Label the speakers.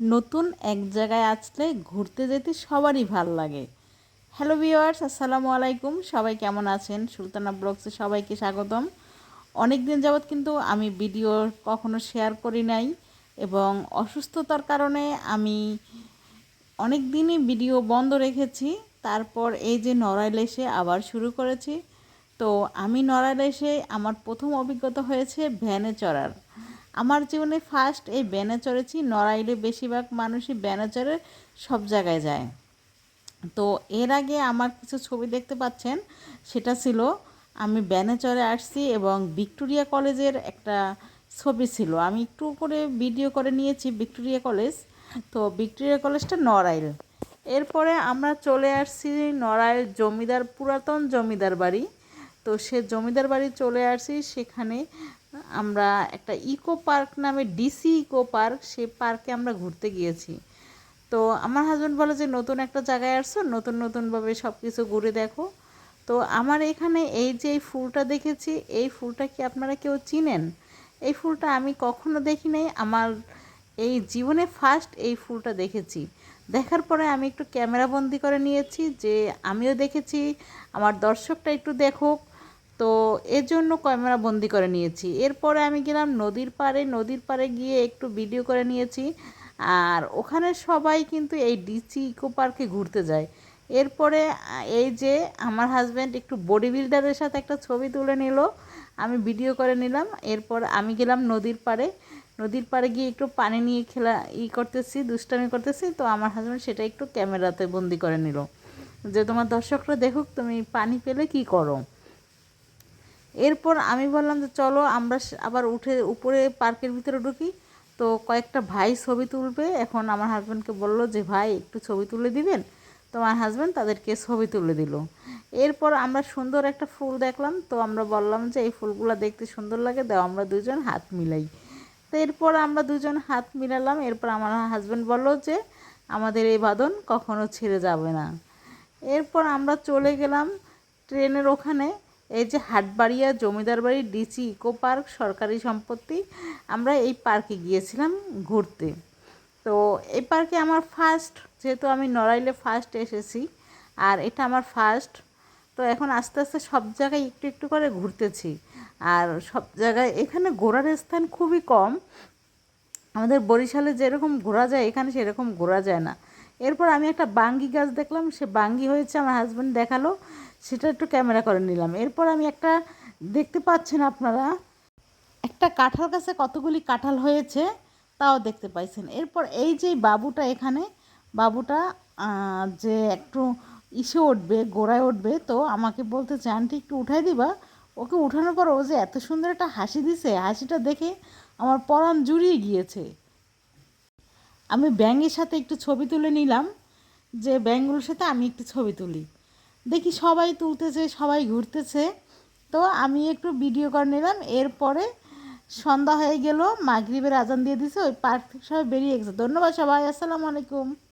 Speaker 1: নতুন এক জায়গায় আসলে ঘুরতে যেতে সবারই ভালো লাগে। হ্যালো ভিওয়ার্স আসসালামু আলাইকুম। সবাই কেমন আছেন? সুলতানা ব্লগসে সবাইকে স্বাগতম। অনেক দিন যাবৎ কিন্তু আমি ভিডিও কখনো শেয়ার করি নাই এবং অসুস্থতার কারণে আমি অনেক দিনই ভিডিও বন্ধ রেখেছি। তারপর এই যে নড়াইল এসে আবার শুরু করেছি। তো আমি নড়াইল এসে আমার প্রথম অভিজ্ঞতা হয়েছে ভ্যানে চড়ার। আমার জীবনে ফার্স্ট এই ব্যানে চড়েছি। নড়াইলে বেশিরভাগ মানুষই ব্যানে চড়ে সব জায়গায় যায়। তো এর আগে আমার কিছু ছবি দেখতে পাচ্ছেন, সেটা ছিল, আমি ব্যানে চড়ে আসছি এবং ভিক্টোরিয়া কলেজের একটা ছবি ছিল। আমি একটু করে ভিডিও করে নিয়েছি ভিক্টোরিয়া কলেজ। তো ভিক্টোরিয়া কলেজটা নড়াইল। এরপরে আমরা চলে আসছি নড়াইল জমিদার পুরাতন জমিদার বাড়ি। তো সে জমিদার বাড়ি চলে আসছি, সেখানে আমরা একটা ইকো পার্ক নামে ডিসি ইকো পার্ক সেই পার্কে আমরা ঘুরতে গিয়েছি। তো আমার হাজব্যান্ড বলে যে, নতুন একটা জায়গায় আসছো, নতুন নতুনভাবে সব কিছু ঘুরে দেখো। তো আমার এখানে এই যে এই ফুলটা দেখেছি, এই ফুলটা কি আপনারা কেউ চিনেন? এই ফুলটা আমি কখনো দেখি নাই। আমার এই জীবনে ফার্স্ট এই ফুলটা দেখেছি। দেখার পরে আমি একটু ক্যামেরাবন্দি করে নিয়েছি যে, আমিও দেখেছি। আমার দর্শকটা একটু দেখুক। তো এর জন্য ক্যামেরা বন্দি করে নিয়েছি। এরপরে আমি গেলাম নদীর পাড়ে নদীর পাড়ে গিয়ে একটু ভিডিও করে নিয়েছি। আর ওখানে সবাই কিন্তু এই ডিসি ইকো পার্কে ঘুরতে যায়। এরপরে এই যে আমার হাজব্যান্ড একটু বডি বিল্ডারের সাথে একটা ছবি তুলে নিল। আমি ভিডিও করে নিলাম। এরপর আমি গেলাম নদীর পাড়ে। নদীর পাড়ে গিয়ে একটু পানি নিয়ে খেলা, ই করতেছি, দুষ্টামি করতেছি। তো আমার হাজব্যান্ড সেটা একটু ক্যামেরাতে বন্দি করে নিল। যে তোমার দর্শকরা দেখুক, তুমি পানি পেলে কি করো? এরপর আমি বললাম যে চলো আমরা আবার উঠে উপরে পার্কের ভিতরে ঢুকি। তো কয়েকটা ভাই ছবি তুলবে। এখন আমার হাজব্যান্ডকে বলল যে, ভাই, একটু ছবি তুলে দিবেন? তো আমার হাজব্যান্ড তাদেরকে ছবি তুলে দিল। এরপর আমরা সুন্দর একটা ফুল দেখলাম। তো আমরা বললাম যে, এই ফুলগুলো দেখতে সুন্দর লাগে, দাও আমরা দুজন হাত মিলাই। তো এরপর আমরা দুজন হাত মিলালাম। এরপর আমার হাজব্যান্ড বলল যে, আমাদের এই বাদন কখনো ছেড়ে যাবে না। এরপর আমরা চলে গেলাম ট্রেনের ওখানে। এই যে হাটবাড়িয়া জমিদার বাড়ি ডিসি ইকো পার্ক সরকারি সম্পত্তি, আমরা এই পার্কে গিয়েছিলাম ঘুরতে। তো এই পার্কে আমার ফার্স্ট যেহেতু আমি নড়াইলে ফার্স্ট এসেছি, আর এটা আমার ফার্স্ট তো এখন আস্তে আস্তে সব জায়গায় একটু একটু করে ঘুরতেছি। আর সব জায়গায় এখানে ঘোরার স্থান খুবই কম। আমাদের বরিশালে যেরকম ঘোরা যায়, এখানে সেরকম ঘোরা যায় না। এরপর আমি একটা বাঙ্গি গাছ দেখলাম, সে বাঙ্গি হয়েছে আমার হাজব্যান্ড দেখাল, সেটা একটু ক্যামেরা করে নিলাম। এরপর আমি একটা, দেখতে পাচ্ছেন আপনারা, একটা কাঁঠাল গাছে কতগুলি কাঁঠাল হয়েছে, তাও দেখতে পাইছেন। এরপর এই যে বাবুটা এখানে, বাবুটা যে একটু ইসে উঠবে, গোড়ায় উঠবে, তো আমাকে বলতেছে, আন্টি, একটু উঠাই দিবা? ওকে উঠানোর পর ও যে এত সুন্দর একটা হাসি দিছে, হাসিটা দেখে আমার পরাণ জুড়িয়ে গিয়েছে। আমি ব্যাঙের সাথে একটু ছবি তুলে নিলাম, যে ব্যাঙগুলোর সাথে আমি একটু ছবি তুলি। দেখি সবাই তুলতেছে, সবাই ঘুরতেছে। তো আমি একটু ভিডিও করে নিলাম, এরপরে সন্ধ্যা হয়ে গেল, মাগরীবের আজান দিয়ে দিছে, ওই পার্ক থেকে সবাই বেরিয়ে গেছে। ধন্যবাদ সবাই, আসসালামু আলাইকুম।